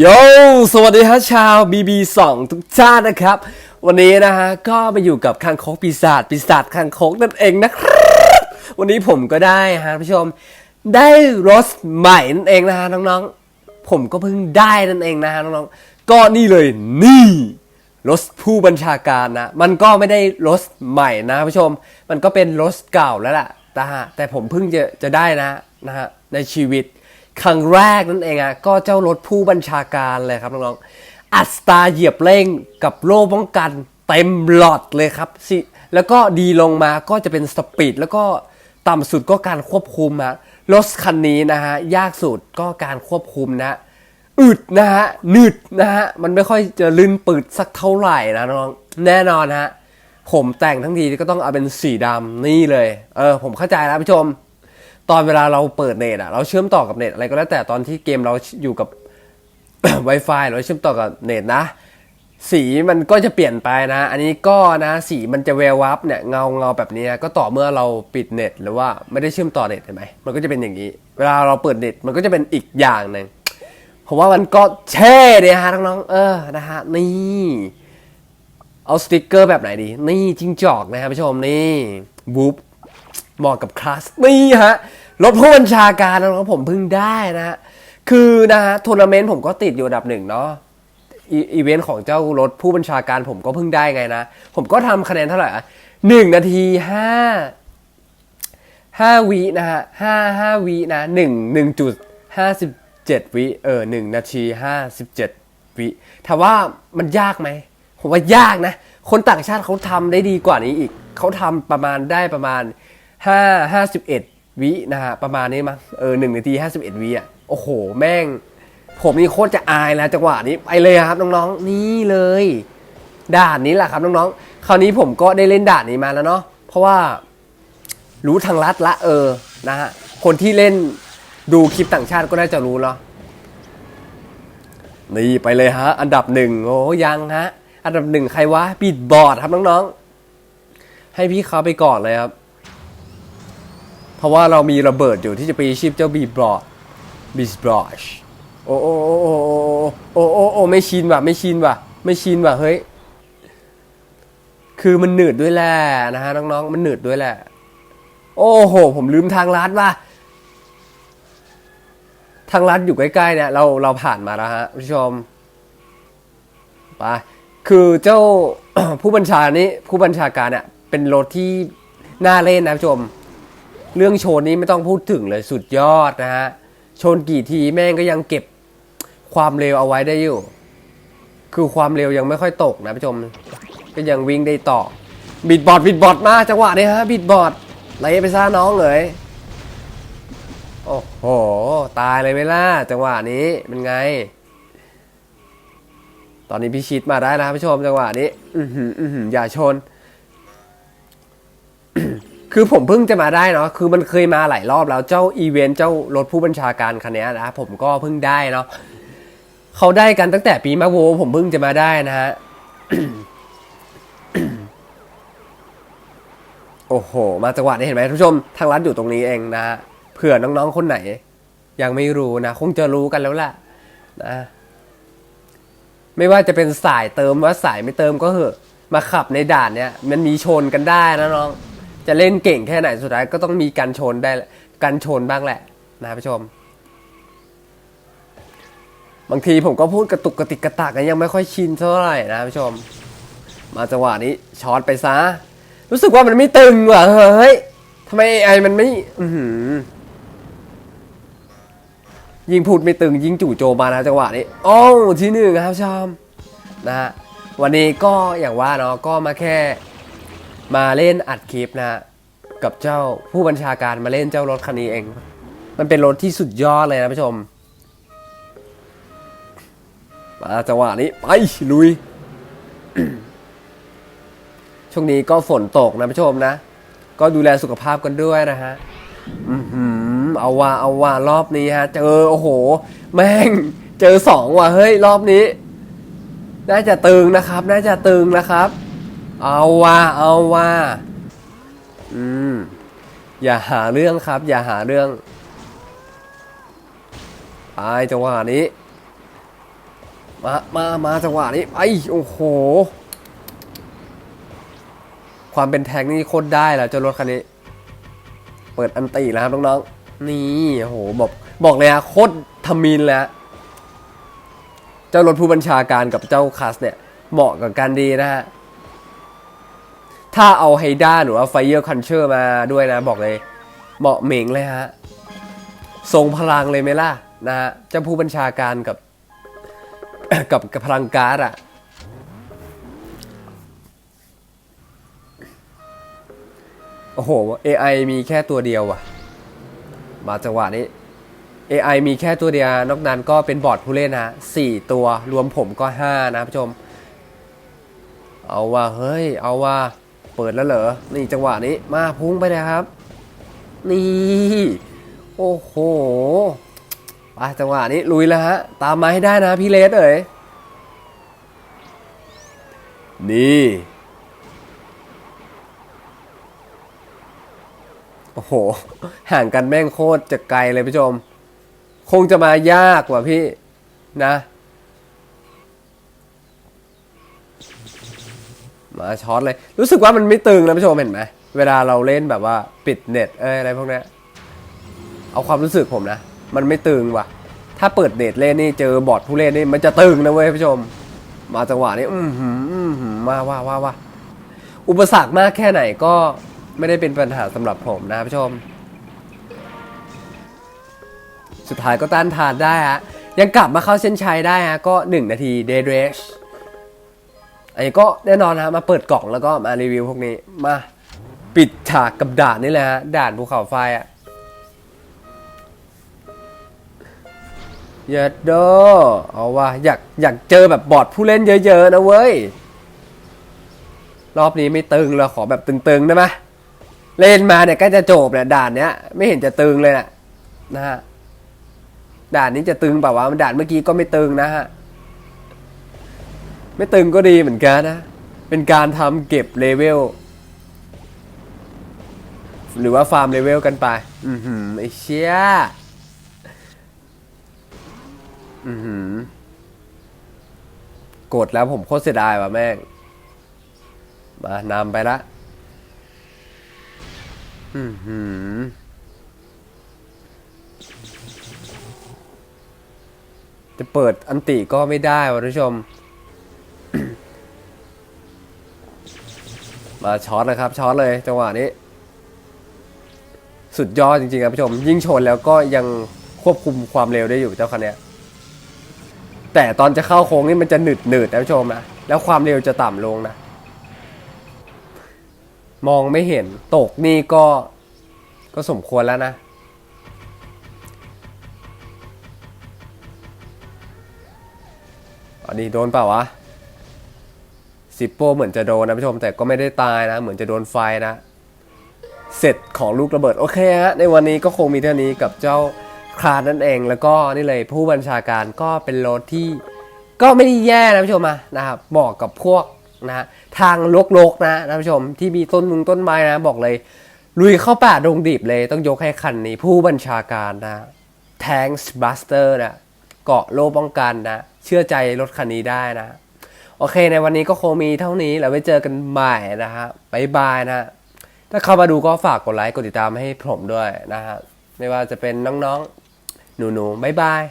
โยสวัสดีฮะชาว BB2 ทุกท่านนะครับ วันนี้นะฮะก็มาอยู่กับคางคกปีศาจปีศาจคางคกนั่นเองนะครับวันนี้ผมก็ได้ฮะผู้ชม ได้รถใหม่นั่นเองนะฮะน้องๆ ผมก็เพิ่งได้นั่นเองนะฮะน้องๆก็นี่เลยนี่รถผู้บัญชาการนะ มันก็ไม่ได้รถใหม่นะผู้ชม มันก็เป็นรถเก่าแล้วล่ะนะฮะแต่ผมเพิ่งจะจะได้นะนะฮะในชีวิต ครั้งแรกนั่นเองอะก็เจ้ารถผู้บัญชาการเลยครับน้องๆอัสตาเหยียบเร่งกับโล่ป้องกันเต็มหลอดเลยครับสิแล้วก็ดีลงมาก็จะเป็นสปีดแล้วก็ต่ำสุดก็การควบคุมฮะรถคันนี้นะฮะยากสุดก็การควบคุมนะอึดนะฮะนืดนะฮะมันไม่ค่อยจะลื่นปืดสักเท่าไหร่นะน้องแน่นอนฮะผมแต่งทั้งทีก็ต้องเอาเป็นสีดำนี่เลย เออผมเข้าใจแล้วผู้ชม ตอนเวลาเราเปิดเน็ตอะเราเชื่อมต่อกับเน็ตอะไรก็แล้วแต่ตอนที่เกมเราอยู่กับ Wi-Fi เราเชื่อมต่อกับเน็ตนะ สีมันก็จะเปลี่ยนไปนะ อันนี้ก็นะสีมันจะแวววับเนี่ยเงาเงาแบบนี้ก็ต่อเมื่อเราปิดเน็ตหรือว่าไม่ได้เชื่อมต่อเน็ตเห็นไหมมันก็จะเป็นอย่างนี้ เวลาเราเปิดเน็ตมันก็จะเป็นอีกอย่างหนึ่งผมว่ามันก็แช่เลยฮะน้องๆเออนะฮะนี่เอาสติกเกอร์แบบไหนดี นี่จิ้งจอกนะครับผู้ชมนี่บู๊ เหมาะกับคลาสนี่ฮะรถผู้บัญชาการนะครับผมเพิ่งได้นะฮะคือนะฮะทัวร์นาเมนต์ผมก็ติดอยู่อันดับหนึ่งเนาะอีเวนต์ของเจ้ารถผู้บัญชาการผมก็เพิ่งได้ไงนะ ผมก็ทำคะแนนเท่าไหร่อะหนึ่งนาทีห้าห้าวินะฮะห้าห้าวินะหนึ่งหนึ่งจุดห้าสิบเจ็ดวิเออหนึ่งนาทีห้าสิบเจ็ดวิถามว่ามันยากไหมผมว่ายากนะ คนต่างชาติเขาทำได้ดีกว่านี้อีก เขาทำประมาณได้ประมาณ ห้าห้าสิบเอ็ดวินะฮะประมาณนี้มั้งเออหนึ่งนาทีห้าสิบเอ็ดวิอะโอ้โห แม่ง ผมนี่โคตรจะอายแล้วจังหวะนี้ไปเลยครับน้องๆ นี่เลย ด่านนี้แหละครับน้องๆ คราวนี้ผมก็ได้เล่นด่านนี้มาแล้วเนาะเพราะว่ารู้ทางลัดละเออนะฮะคนที่เล่นดูคลิปต่างชาติก็น่าจะรู้เนาะนี่ไปเลยฮะ อันดับหนึ่งโอ้ยังฮะ อันดับหนึ่งใครวะบีดบอร์ดครับน้องๆ ให้พี่เขาไปก่อนเลยครับ เพราะว่าเรามีระเบิดอยู่ที่จะไปชิปเจ้าบีบลอบีสบลอชโอ้โอ้โอ้โอ้โอ้โอ้โอ้ไม่ชินว่ะไม่ชินว่ะไม่ชินว่ะเฮ้ยคือมันหนืดด้วยแหละนะฮะน้องๆมันหนืดด้วยแหละ โอ้โห ผมลืมทางลัดว่ะทางลัดอยู่ใกล้ๆเนี่ยเราเราผ่านมาแล้วฮะผู้ชมไปคือเจ้าผู้บัญชานี้ผู้บัญชาการเนี่ยเป็นรถที่น่าเล่นนะผู้ชม เรื่องโชนนี้ไม่ต้องพูดถึงเลยสุดยอดนะฮะ ชนกี่ทีแม่งก็ยังเก็บความเร็วเอาไว้ได้อยู่ คือความเร็วยังไม่ค่อยตกนะผู้ชม ก็ยังวิ่งได้ต่อ บิดบอดบิดบอดมาจังหวะนี้ฮะ บิดบอดไหลไปซ่าน้องเลยโอ้โห ตายเลยไหมล่ะ จังหวะนี้เป็นไง ตอนนี้พี่ชิดมาได้นะครับผู้ชมจังหวะนี้ อือหืออือหืออย่าชน คือผมเพิ่งจะมาได้เนาะคือมันเคยมาหลายรอบแล้วเจ้าอีเวนต์เจ้ารถผู้บัญชาการคันนี้นะผมก็เพิ่งได้เนาะเขาได้กันตั้งแต่ปีมะโว ผมเพิ่งจะมาได้นะฮะโอ้โห มาจังหวะนี้เห็นไหมท่านผู้ชม ทางร้านอยู่ตรงนี้เองนะเผื่อน้องๆคนไหน ยังไม่รู้นะ คงจะรู้กันแล้วแหละนะไม่ว่าจะเป็นสายเติมว่าสายไม่เติมก็เหอะ มาขับในด่านเนี้ยมันมีชนกันได้นะน้อง จะเล่นเก่งแค่ไหนสุดท้ายก็ต้องมีการชนได้การชนบ้างแหละนะผู้ชม บางทีผมก็พูดกระตุกกระติกกระตากกันยังไม่ค่อยชินเท่าไหร่นะผู้ชม มาจังหวะนี้ช็อตไปซะรู้สึกว่ามันไม่ตึงว่ะเฮ้ยทำไมไอมันไม่อืยิงพูดไม่ตึงยิงจู่โจมมานะจังหวะนี้โอ้ที่หนึ่งครับชอมนะฮะวันนี้ก็อย่างว่าเนาะก็มาแค่ มาเล่นอัดคลิปนะ กับเจ้าผู้บัญชาการมาเล่นเจ้ารถคันนี้เอง มันเป็นรถที่สุดยอดเลยนะผู้ชม มาจังหวะนี้ ไป ลุย ช่วงนี้ก็ฝนตกนะผู้ชมนะ ก็ดูแลสุขภาพกันด้วยนะฮะอือหือเอาว่าเอาว่ารอบนี้ฮะ เจอโอ้โห แม่ง เจอสองว่ะเฮ้ยรอบนี้ น่าจะตึงนะครับ น่าจะตึงนะครับ เอาว่าเอาว่าอืม อย่าหาเรื่องครับ อย่าหาเรื่องไปจังหวะนี้ มามามาจังหวะนี้ไอ้โอ้โห ความเป็นแทงนี่โคตรได้แล้วเจ้ารถคันนี้ เปิดอันตีแล้วครับน้องๆ นี่โอ้โหบอกบอกเลยฮะโคตรทมินแล้วเจ้ารถผู้บัญชาการกับเจ้าคัสเนี่ย เหมาะกับกันดีนะฮะ ถ้าเอาไฮด้าหรือว่าไฟเ r อร์คันเชอร์มาด้วยนะ บอกเลยเหมาะเหม่งเลยฮะทรงพลังเลยไหมล่ะนะฮะเจ้าผู้บัญชาการกับกับกับพลังการ์ดอะโอ้โห AI มีแค่ตัวเดียวว่ะมาจังหวะนี้ AI มีแค่ตัวเดียวนอกนั้นก็เป็นบอร์ดผู้เล่นนะสี่ตัวรวมผมก็ห้านะผู้ชม เอาว่าเฮ้ย เอาว่า เปิดแล้วเหรอ นี่จังหวะนี้มาพุ่งไปเลยครับ นี่ โอ้โหไปจังหวะนี้ลุยแล้วฮะ ตามมาให้ได้นะพี่เลสเอ๋ยนี่ โอ้โห ห่างกันแม่งโคตรจะไกลเลยผู้ชม คงจะมายากกว่าพี่นะ มาช็อตเลย รู้สึกว่ามันไม่ตึงนะผู้ชมเห็นไหมเวลาเราเล่นแบบว่าปิดเน็ตเอ้ยอะไรพวกนี้เอาความรู้สึกผมนะ มันไม่ตึงว่ะ ถ้าเปิดเน็ตเล่นนี่เจอบอร์ดผู้เล่นนี่มันจะตึงนะเว้ยผู้ชม มาจังหวะนี้อือหืออื้อหือมาว่าว่าว่าอุปสรรคมากแค่ไหนก็ไม่ได้เป็นปัญหาสำหรับผมนะผู้ชม สุดท้ายก็ต้านทานได้ฮะยังกลับมาเข้าเส้นชัยได้ฮะก็ 1 นาทีเดย์เรช อันนี้ก็แน่นอนนะมาเปิดกล่องแล้วก็มารีวิวพวกนี้มาปิดฉากกับด่านนี่แหละฮะด่านภูเขาไฟอะเยดโดเอาว่าอยากอยากเจอแบบบอดผู้เล่นเยอะๆนะเว้ย รอบนี้ไม่ตึงเราขอแบบตึงๆได้ไหมเล่นมาเนี่ยใก็จะจบเนี่ยด่านเนี้ยไม่เห็นจะตึงเลยนะนะฮะด่านนี้จะตึงเปล่าวะด่านเมื่อกี้ก็ไม่ตึงนะฮะ ไม่ตึงก็ดีเหมือนกันนะ เป็นการทำเก็บเลเวล หรือว่าฟาร์มเลเวลกันไป อือหือไอเชี่ยอือหือกดแล้วผมโคตรเสียดายว่ะแม่ง มานำไปละ อือหือจะเปิดอันติก็ไม่ได้วะท่านผู้ชม มาช็อตนะครับช็อตเลยจังหวะนี้ สุดยอดจริงๆครับผู้ชม ยิ่งชนแล้วก็ยังควบคุมความเร็วได้อยู่เจ้าคันนี้แต่ตอนจะเข้าโค้งนี่มันจะหนืดหนืดนะผู้ชมนะแล้วความเร็วจะต่ำลงนะ มองไม่เห็นตกนี่ก็ก็สมควรแล้วนะอันนี้โดนเปล่าวะ ซิปโป้เหมือนจะโดนนะผู้ชมแต่ก็ไม่ได้ตายนะ เหมือนจะโดนไฟนะ เสร็จของลูกระเบิดโอเคฮะในวันนี้ก็คงมีเท่านี้กับเจ้าคลาดนั่นเอง แล้วก็นี่เลยผู้บัญชาการก็เป็นรถที่ก็ไม่ได้แย่นะผู้ชมนะครับบอกกับพวกนะทางลกๆนะท่านผู้ชมที่มีต้นมุงต้นไม้นะ บอกเลย ลุยเข้าป่าดงดิบเลย ต้องยกให้คันนี้ ผู้บัญชาการนะแทงสบัสเตอร์นะเกาะโลป้องกันนะ เชื่อใจรถคันนี้ได้นะ โอเค ในวันนี้ก็คงมีเท่านี้แล้วไว้เจอกันใหม่นะฮะบายบายนะ ถ้าเข้ามาดูก็ฝากกดไลค์กดติดตามให้ผมด้วยนะฮะไม่ว่าจะเป็นน้องๆ หนูๆบายบาย